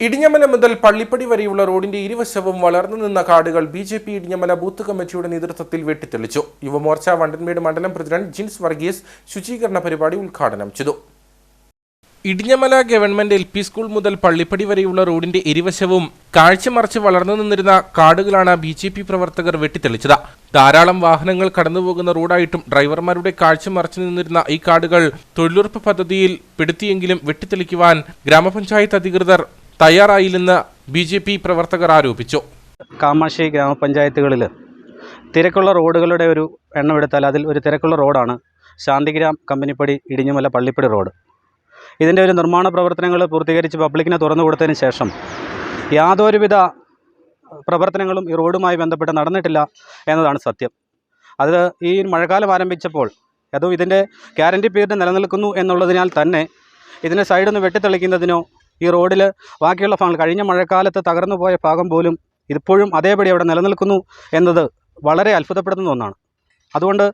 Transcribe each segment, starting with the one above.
ഇടിഞ്ഞമല മുതൽ പള്ളിപ്പടി വരെയുള്ള റോഡിന്റെ ഇരുവശവും വളർന്നു നിന്ന കാടുകൾ B J P Idinjamala booth കമ്മിറ്റിയുടെ നേതൃത്വത്തിൽ വെട്ടിത്തെളിച്ചു. യുവമോർച്ച വണ്ടൻമേട് മണ്ഡലം പ്രസിഡന്റ് ജിൻസ് വർഗീസ് ശുചീകരണ പരിപാടി ഉദ്ഘാടനം ചെയ്തു. Idinjamala government L P school മുതൽ പള്ളിപ്പടി വരെയുള്ള റോഡിന്റെ ഇരുവശവും കാഴ്ചമറിച്ച് വളർന്നു നിന്നിരുന്ന കാടുകളാണ് ബി ജെ പി പ്രവർത്തകർ വെട്ടിത്തെളിച്ചത്. ധാരാളം വാഹനങ്ങൾ കടന്നുപോകുന്ന റോഡായിട്ടും ഡ്രൈവർമാരുടെ കാഴ്ച മറച്ചു നിന്നിരുന്ന ഈ കാടുകൾ തൊഴിലുറപ്പ് പദ്ധതിയിൽ പെടുത്തിയെങ്കിലും വെട്ടിത്തെളിക്കുവാൻ ഗ്രാമപഞ്ചായത്ത് അധികൃതർ തയ്യാറായില്ലെന്ന് ബി ജെ പി പ്രവർത്തകർ ആരോപിച്ചു. കാമാക്ഷി ഗ്രാമപഞ്ചായത്തുകളിൽ തിരക്കുള്ള റോഡുകളുടെ ഒരു എണ്ണം എടുത്താൽ അതിൽ ഒരു തിരക്കുള്ള റോഡാണ് ശാന്തിഗ്രാം കമ്പനിപ്പടി ഇടിഞ്ഞുമല പള്ളിപ്പടി റോഡ്. ഇതിന്റെ ഒരു നിർമ്മാണ പ്രവർത്തനങ്ങൾ പൂർത്തീകരിച്ച് പബ്ലിക്കിനെ തുറന്നു കൊടുത്തതിന് ശേഷം യാതൊരുവിധ പ്രവർത്തനങ്ങളും ഈ റോഡുമായി ബന്ധപ്പെട്ട് നടന്നിട്ടില്ല എന്നതാണ് സത്യം. അത് ഈ മഴക്കാലം ആരംഭിച്ചപ്പോൾ അതും ഇതിന്റെ ഗ്യാരണ്ടി പീരീഡ് നിലനിൽക്കുന്നു എന്നുള്ളതിനാൽ തന്നെ ഇതിന്റെ സൈഡൊന്ന് വെട്ടിത്തെളിക്കുന്നതിനോ ഈ റോഡിൽ ബാക്കിയുള്ള ഭാഗങ്ങൾ കഴിഞ്ഞ മഴക്കാലത്ത് തകർന്നു പോയ ഭാഗം പോലും ഇപ്പോഴും അതേപടി അവിടെ നിലനിൽക്കുന്നു എന്നത് വളരെ അത്ഭുതപ്പെടുത്തുന്ന ഒന്നാണ്. അതുകൊണ്ട്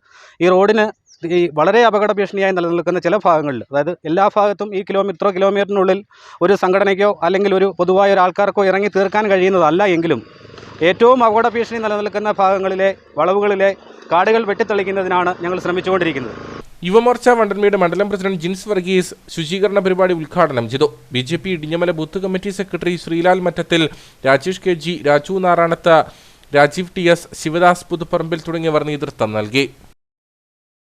ഈ റോഡിന് ഈ വളരെ അപകട ഭീഷണിയായി നിലനിൽക്കുന്ന ചില ഭാഗങ്ങളിൽ അതായത് എല്ലാ ഭാഗത്തും ഈ കിലോമീറ്റർ ഇത്ര കിലോമീറ്ററിനുള്ളിൽ ഒരു സംഘടനയ്ക്കോ അല്ലെങ്കിൽ ഒരു പൊതുവായ ഒരു ആൾക്കാർക്കോ ഇറങ്ങി തീർക്കാൻ കഴിയുന്നതല്ല എങ്കിലും ഏറ്റവും അപകട ഭീഷണി നിലനിൽക്കുന്ന ഭാഗങ്ങളിലെ വളവുകളിലെ കാടുകൾ വെട്ടിത്തെളിക്കുന്നതിനാണ് ഞങ്ങൾ ശ്രമിച്ചുകൊണ്ടിരിക്കുന്നത്. യുവമോർച്ച വണ്ടൻമേട് മണ്ഡലം പ്രസിഡന്റ് ജിൻസ് വർഗീസ് ശുചീകരണ പരിപാടി ഉദ്ഘാടനം ചെയ്തു. B J P Idinjamala booth committee secretary Sreelal Mattathil Rajesh K G Raju Narayanath Rajeev T S Sivadas Puthuparambil തുടങ്ങിയവർ നേതൃത്വം നൽകി.